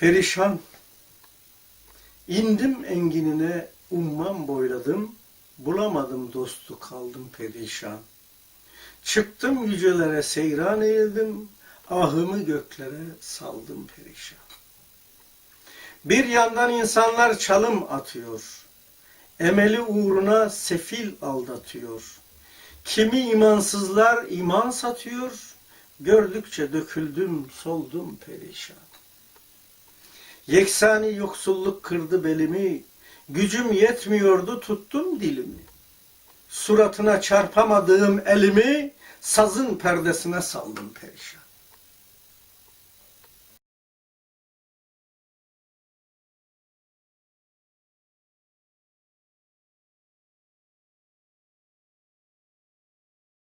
Perişan. İndim enginine umman boyladım. Bulamadım dostu kaldım perişan. Çıktım yücelere seyran eğildim. Ahımı göklere saldım perişan. Bir yandan insanlar çalım atıyor. Emeli uğruna sefil aldatıyor. Kimi imansızlar iman satıyor. Gördükçe döküldüm, soldum perişan. Yeksani yoksulluk kırdı belimi, gücüm yetmiyordu tuttum dilimi. Suratına çarpamadığım elimi, sazın perdesine saldım perişan.